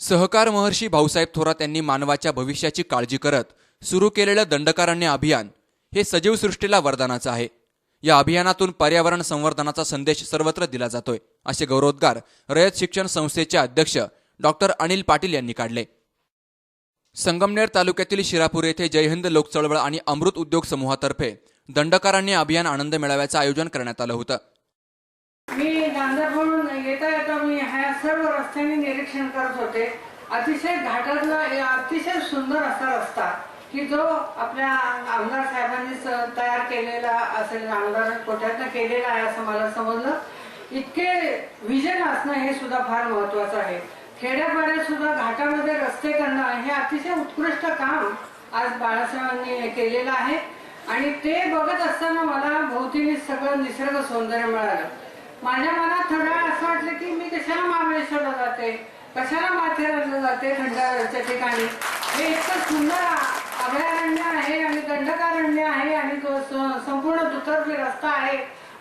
सहकार महर्षी भाऊसाहेब थोरात यांनी मानवाच्या भविष्याची काळजी करत सुरू केलेलं दंडकारण्य अभियान हे सजीव सृष्टीला वरदानाचं आहे. या अभियानातून पर्यावरण संवर्धनाचा संदेश सर्वत्र दिला जातोय असे गौरवोद्गार रयत शिक्षण संस्थेचे अध्यक्ष डॉक्टर अनिल पाटील यांनी काढले. संगमनेर तालुक्यातील शिरापूर येथे जयहिंद लोकचळवळ आणि अमृत उद्योग समूहातर्फे दंडकारण्य अभियान आनंद मेळाव्याचं आयोजन करण्यात आलं होतं. सर्व रस्त्यांनी निरीक्षण करत होते. अतिशय घाटातला अतिशय सुंदर असा रस्ता की जो आपल्या आमदार साहेबांनी तयार केलेला असेल आमदार कोट्यातनं केलेला आहे असं मला समजलं. इतके विजन असणं हे सुद्धा फार महत्वाचं आहे. खेड्यापाड्यात सुद्धा घाटामध्ये रस्ते करणं हे अतिशय उत्कृष्ट काम आज बाळासाहेबांनी केलेलं आहे. आणि ते बघत असताना मला भोवतीने सगळं निसर्ग सौंदर्य मिळालं. माझ्या मनात थोडा असं वाटलं की कशाला महाबळेश्वरला जाते कशाला माथेरानला जाते थंडाच्या ठिकाणी? हे इतकं सुंदर अभयारण्य आहे आणि दंडकारण्य आहे आणि संपूर्ण दुतर्फी रस्ता आहे.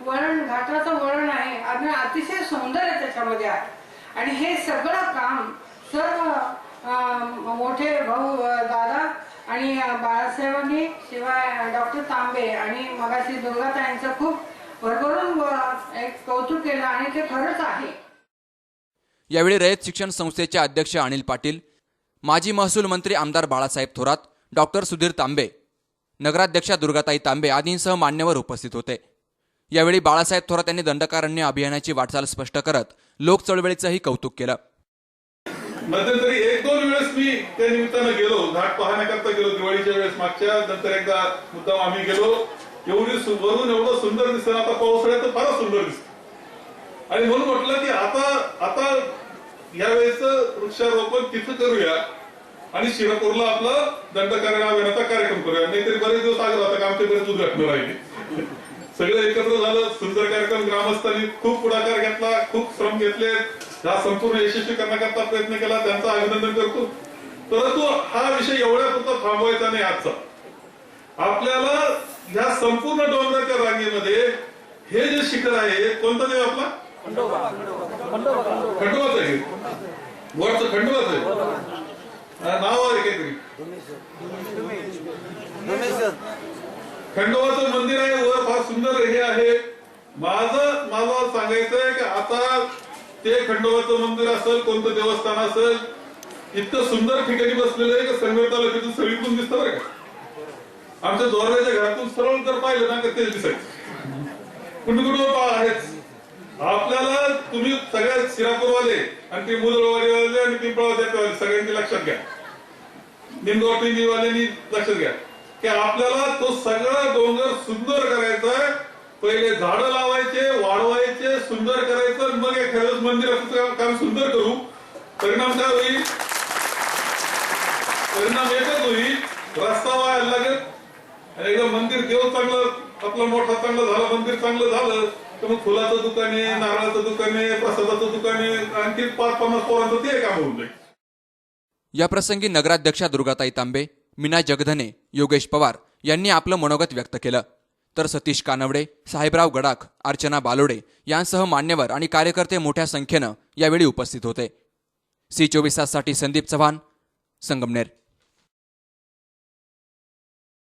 वळण घाटाचं वळण आहे. आणि अतिशय सौंदर्य त्याच्यामध्ये आहे. आणि हे सगळं काम सर्व मोठे भाऊ दादा आणि बाळासाहेबांनी शिवाय डॉक्टर तांबे आणि मगाशी दुर्गाताईंचं खूप भरभरून एक कौतुक केलं आणि ते खरंच आहे. यावेळी रयत शिक्षण संस्थेचे अध्यक्ष अनिल पाटील माजी महसूल मंत्री आमदार बाळासाहेब थोरात डॉक्टर सुधीर तांबे नगराध्यक्षा दुर्गाताई तांबे आदींसह मान्यवर उपस्थित होते. यावेळी बाळासाहेब थोरात यांनी दंडकारण्य अभियानाची वाटचाल स्पष्ट करत लोक चळवळीचंही कौतुक केलं. मध्यंतरी एक दोन वेळेस मी त्या निमित्तानं गेलो. घाट पाहण्याकरता गेलो. दिवाळीच्या वेळेस मागच्या नंतर एकदा मुद्दाम आम्ही गेलो. एवढी वरून एवढं सुंदर दिसतं आता पाऊस तर फारच सुंदर दिसतं. आणि म्हणून म्हटलं की आता आता यावेळेस वृक्षारोपण तिथं करूया आणि शिरपूरला आपलं दंडकारण्य अभियानाचा कार्यक्रम करूया. नाहीतरी बरेच दिवस आले होता की आमच्या बरेच उद्घाटन राहिले. सगळं एकत्र झालं सुंदर कार्यक्रम ग्रामस्थांनी खूप पुढाकार घेतला खूप श्रम घेतले. हा संपूर्ण यशस्वी करण्याकरता प्रयत्न केला त्यांचं अभिनंदन करतो. परंतु हा विषय एवढ्या पुरता थांबवायचा नाही आजचा. आपल्याला ह्या संपूर्ण डोंगराच्या रांगेमध्ये हे जे शिखर आहे कोणता देव आपला? खंडोबाच आहे वरचं खंडोबाच आहे. नाव आहे काहीतरी. खंडोबाचं मंदिर आहे वर फार सुंदर हे आहे. माझं मला सांगायचंय की आता ते खंडोबाचं मंदिर असेल कोणतं देवस्थान असेल इतकं सुंदर ठिकाणी बसलेलं आहे की संगमेर तालुक्यातून सगळीतून दिसतं बरं का. आमच्या दोरव्याच्या घरातून सरळ जर पाहिलं ना तर तेच दिसायचं. कुठं कुठं आहेच. आपल्याला तुम्ही सगळ्या शिरापूरवाले आणि ते मुदळवाडीवाले आणि पिंपळावाले सगळ्यांनी लक्षात घ्या. निमगावटीवाल्यांनी लक्षात घ्या. की आपल्याला तो सगळा डोंगर सुंदर करायचा आहे. पहिले झाड लावायचे वाढवायचे सुंदर करायचं मग मग मंदिर मंदिराचं काम सुंदर करू. परिणाम काय होईल? परिणाम एकच होईल रस्ता व्हायला लागेल. आणि एकदा मंदिर देव चांगलं आपलं मोठा चांगलं झालं मंदिर चांगलं झालं तर मग फुलाचं दुकान आहे नारळाचं दुकान आहे प्रसादाचं दुकान आहे आणखी पाच पन्नास पोरांचं ते काम होऊन जाईल या प्रसंगी नगराध्यक्षा दुर्गाताई तांबे मीना जगधने योगेश पवार यांनी आपलं मनोगत व्यक्त केलं. तर सतीश कानवडे साहेबराव गडाख अर्चना बालोडे यांसह मान्यवर आणि कार्यकर्ते मोठ्या संख्येनं यावेळी उपस्थित होते. सी चोवीस ताससाठी संदीप चव्हाण संगमनेर.